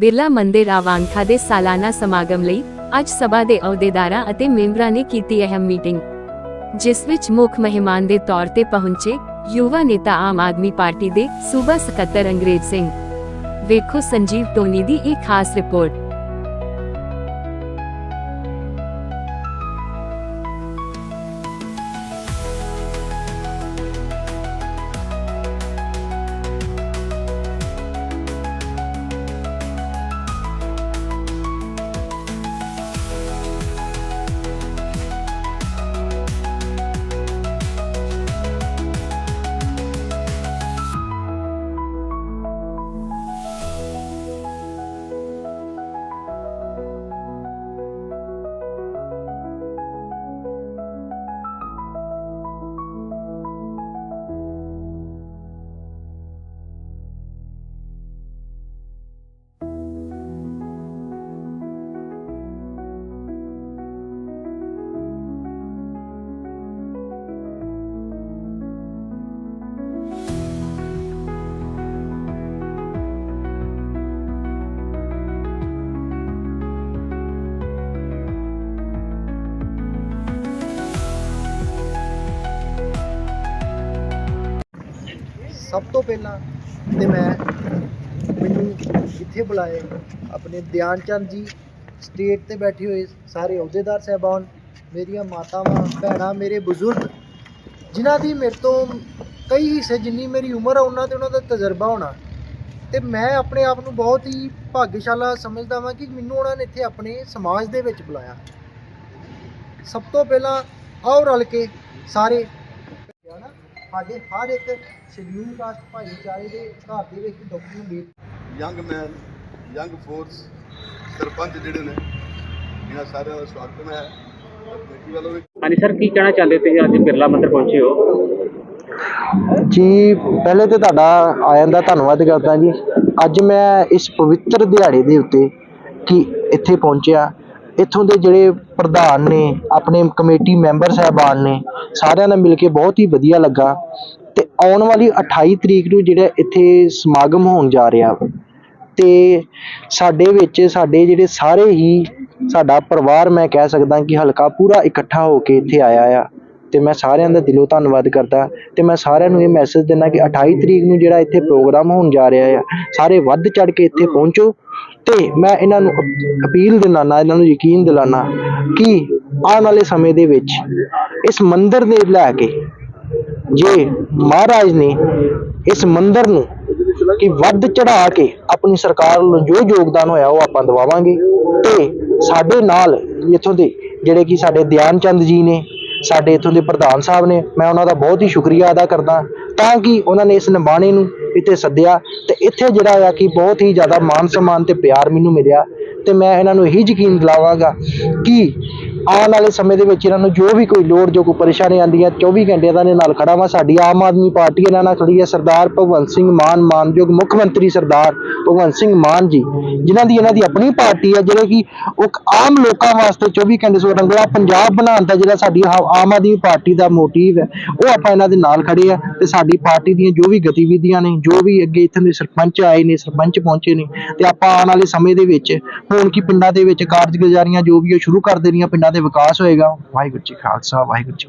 ਬਿਰਲਾ ਮੰਦਿਰ ਆਵਾਂਖਾ ਦੇ ਸਾਲਾਨਾ ਸਮਾਗਮ ਲਈ ਅੱਜ ਸਭਾ ਦੇ ਅਹੁਦੇਦਾਰਾਂ ਅਤੇ ਮੈਂਬਰਾਂ ਨੇ ਕੀਤੀ ਅਹਿਮ ਮੀਟਿੰਗ, ਜਿਸ ਵਿੱਚ ਮੁੱਖ ਮਹਿਮਾਨ ਦੇ ਤੌਰ ਤੇ ਪਹੁੰਚੇ ਯੁਵਾ ਨੇਤਾ ਆਮ ਆਦਮੀ ਪਾਰਟੀ ਦੇ ਸੂਬਾ ਸਕੱਤਰ ਅੰਗਰੇਜ਼ ਸਿੰਘ। ਵੇਖੋ ਸੰਜੀਵ ਟੋਨੀ ਦੀ ਇੱਕ ਖਾਸ ਰਿਪੋਰਟ। ਸਭ ਤੋਂ ਪਹਿਲਾਂ ਤੇ ਮੈਂ ਮੈਨੂੰ ਇੱਥੇ ਬੁਲਾਏ ਆਪਣੇ ਧਿਆਨ ਚੰਦ ਜੀ ਸਟੇਟ ਤੇ ਬੈਠੇ ਹੋਏ ਸਾਰੇ ਅਹੁਦੇਦਾਰ ਸਹਿਬਾਨ, ਮੇਰੀਆਂ ਮਾਤਾਵਾਂ, ਭੈਣਾਂ, ਮੇਰੇ ਬਜ਼ੁਰਗ, ਜਿਨ੍ਹਾਂ ਦੀ ਮੇਰੇ ਤੋਂ ਕਈ ਹਿੱਸੇ, ਜਿੰਨੀ ਮੇਰੀ ਉਮਰ ਆ, ਉਹਨਾਂ ਤੇ ਉਹਨਾਂ ਦਾ ਤਜਰਬਾ ਹੋਣਾ। ਤੇ ਮੈਂ ਆਪਣੇ ਆਪ ਨੂੰ ਬਹੁਤ ਹੀ ਭਾਗਸ਼ਾਲਾ ਸਮਝਦਾ ਹਾਂ ਕਿ ਮੈਨੂੰ ਉਹਨਾਂ ਨੇ ਇੱਥੇ ਆਪਣੇ ਸਮਾਜ ਦੇ ਵਿੱਚ ਬੁਲਾਇਆ। ਸਭ ਤੋਂ ਪਹਿਲਾਂ ਆਓ ਰਲ ਕੇ ਸਾਰੇ ਸਾਡੇ ਹਰ ਇੱਕ ਸ਼ਡਿਊਲ ਕਾਸਟ ਭਾਈਚਾਰੇ ਦੇ ਘਰ ਦੇ ਵਿੱਚ document young man young force sarpanch ਜਿਹੜੇ ਨੇ ਇਹਨਾਂ ਸਾਰਿਆਂ ਦਾ ਸਵਾਗਤ ਹੈ। ਕਮੇਟੀ ਵੱਲੋਂ ਵੀ ਹਾਂਜੀ ਸਰ ਕੀ ਕਹਿਣਾ ਚਾਹੁੰਦੇ ਤੁਸੀਂ? ਅੱਜ ਬਿਰਲਾ ਮੰਦਿਰ ਪਹੁੰਚੇ ਹੋ। ਜੀ ਪਹਿਲੇ ਤੇ ਤੁਹਾਡਾ ਆਇਆਂ ਦਾ ਧੰਨਵਾਦ ਕਰਦਾ ਜੀ। ਅੱਜ ਮੈਂ ਇਸ ਪਵਿੱਤਰ ਦਿਹਾੜੇ ਦੇ ਉੱਤੇ ਕਿ ਇੱਥੇ ਪਹੁੰਚਿਆ। ਇੱਥੋਂ ਦੇ ਜਿਹੜੇ ਪ੍ਰਧਾਨ ਨੇ ਆਪਣੇ ਕਮੇਟੀ ਮੈਂਬਰ ਸਾਹਿਬਾਨ ਨੇ ਸਾਰਿਆਂ ਨਾਲ ਮਿਲ ਕੇ ਬਹੁਤ ਹੀ ਵਧੀਆ ਲੱਗਾ। ਤੇ ਆਉਣ ਵਾਲੀ 28 ਤਰੀਕ ਨੂੰ ਜਿਹੜਾ ਇੱਥੇ ਸਮਾਗਮ ਹੋਣ ਜਾ ਰਿਹਾ ਵਾ, ਤੇ ਸਾਡੇ ਵਿੱਚ ਸਾਡੇ ਜਿਹੜੇ ਸਾਰੇ ਹੀ ਸਾਡਾ ਪਰਿਵਾਰ ਮੈਂ ਕਹਿ ਸਕਦਾ ਕਿ ਹਲਕਾ ਪੂਰਾ ਇਕੱਠਾ ਹੋ ਕੇ ਇੱਥੇ ਆਇਆ ਆ, ਤੇ ਮੈਂ ਸਾਰਿਆਂ ਦਾ ਦਿਲੋਂ ਧੰਨਵਾਦ ਕਰਦਾ, ਤੇ ਮੈਂ ਸਾਰਿਆਂ ਨੂੰ ਇਹ ਮੈਸੇਜ ਦਿੰਦਾ ਕਿ 28 ਤਰੀਕ ਨੂੰ ਜਿਹੜਾ ਇੱਥੇ ਪ੍ਰੋਗਰਾਮ ਹੋਣ ਜਾ ਰਿਹਾ ਆ, ਸਾਰੇ ਵੱਧ ਚੜ ਕੇ ਇੱਥੇ ਪਹੁੰਚੋ, ਤੇ ਮੈਂ ਇਹਨਾਂ ਨੂੰ ਅਪੀਲ ਦਿਲਾਨਾ ਇਹਨਾਂ ਨੂੰ ਯਕੀਨ ਦਿਲਾਨਾ ਕਿ ਆਉਣ ਵਾਲੇ ਸਮੇਂ ਦੇ ਵਿੱਚ ਇਸ ਮੰਦਿਰ ਦੇ ਲੈ ਕੇ ਜੇ ਮਹਾਰਾਜ ਨੇ ਇਸ ਮੰਦਿਰ ਨੂੰ ਕਿ ਵੱਧ ਚੜਾ ਕੇ ਆਪਣੀ ਸਰਕਾਰ ਨੂੰ ਜੋ ਯੋਗਦਾਨ ਹੋਇਆ ਉਹ ਆਪਾਂ ਦਵਾਵਾਂਗੇ ਤੇ ਸਾਡੇ ਨਾਲ ਇੱਥੋਂ ਦੇ ਜਿਹੜੇ ਕਿ ਸਾਡੇ ਧਿਆਨ ਚੰਦ ਜੀ ਨੇ, ਸਾਡੇ ਇੱਥੋਂ ਦੇ ਪ੍ਰਧਾਨ ਸਾਹਿਬ ਨੇ, ਮੈਂ ਉਹਨਾਂ ਦਾ ਬਹੁਤ ਹੀ ਸ਼ੁਕਰੀਆ ਅਦਾ ਕਰਦਾ ਤਾਂ ਕਿ ਉਹਨਾਂ ਨੇ ਇਸ ਨਿਬਾਣੇ ਨੂੰ ਇੱਥੇ ਸੱਦਿਆ ਤੇ ਇੱਥੇ ਜਿਹੜਾ ਆ ਕਿ ਬਹੁਤ ਹੀ ਜ਼ਿਆਦਾ ਮਾਨ ਸਨਮਾਨ ਤੇ ਪਿਆਰ ਮੈਨੂੰ ਮਿਲਿਆ ਤੇ ਮੈਂ ਇਹਨਾਂ ਨੂੰ ਇਹੀ ਯਕੀਨ ਦਿਲਾਵਾਂਗਾ ਕਿ ਆਉਣ ਵਾਲੇ ਸਮੇਂ ਦੇ ਵਿੱਚ ਇਹਨਾਂ ਨੂੰ ਜੋ ਵੀ ਕੋਈ ਲੋੜ, ਜੋ ਕੋਈ ਪਰੇਸ਼ਾਨੀ ਆਉਂਦੀ ਹੈ 24 ਘੰਟੇ ਦਾ ਦੇ ਨਾਲ ਖੜਾ ਵਾ। ਸਾਡੀ ਆਮ ਆਦਮੀ ਪਾਰਟੀ ਇਹਨਾਂ ਨਾਲ ਖੜੀ ਹੈ, ਸਰਦਾਰ ਭਗਵੰਤ ਸਿੰਘ ਮਾਨ ਮਾਨਯੋਗ ਮੁੱਖ ਮੰਤਰੀ ਸਰਦਾਰ ਭਗਵੰਤ ਸਿੰਘ ਮਾਨ ਜੀ, ਜਿਨ੍ਹਾਂ ਦੀ ਇਹਨਾਂ ਦੀ ਆਪਣੀ ਪਾਰਟੀ ਹੈ, ਜਿਹੜੇ ਕਿ ਉਹ ਆਮ ਲੋਕਾਂ ਵਾਸਤੇ 24 ਘੰਟੇ ਸੋ ਰੰਗਲਾ ਪੰਜਾਬ ਬਣਾਉਣ ਦਾ ਜਿਹੜਾ ਸਾਡੀ ਆਮ ਆਦਮੀ ਪਾਰਟੀ ਦਾ ਮੋਟਿਵ ਹੈ, ਉਹ ਆਪਾਂ ਇਹਨਾਂ ਦੇ ਨਾਲ ਖੜੇ ਆ ਤੇ ਸਾਡੀ ਪਾਰਟੀ ਦੀਆਂ ਜੋ ਵੀ ਗਤੀਵਿਧੀਆਂ ਨੇ, ਜੋ ਵੀ ਅੱਗੇ ਇੱਥੇ ਦੇ ਸਰਪੰਚ ਆਏ ਨੇ, ਸਰਪੰਚ ਪਹੁੰਚੇ ਨੇ, ਤੇ ਆਪਾਂ ਆਉਣ ਵਾਲੇ ਸਮੇਂ ਦੇ ਵਿੱਚ ਹੁਣ ਕਿ ਪਿੰਡਾਂ ਦੇ ਵਿੱਚ ਕਾਰਜਗੁਜ਼ਾਰੀਆਂ ਜੋ ਵੀ ਉਹ ਸ਼ੁਰੂ ਕਰ ਦੇਣੀਆਂ, ਪਿੰਡਾਂ ਦੇ ਵਿਕਾਸ ਹੋਏਗਾ। ਵਾਹਿਗੁਰੂ ਜੀ ਖਾਲਸਾ, ਵਾਹਿਗੁਰੂ ਜੀ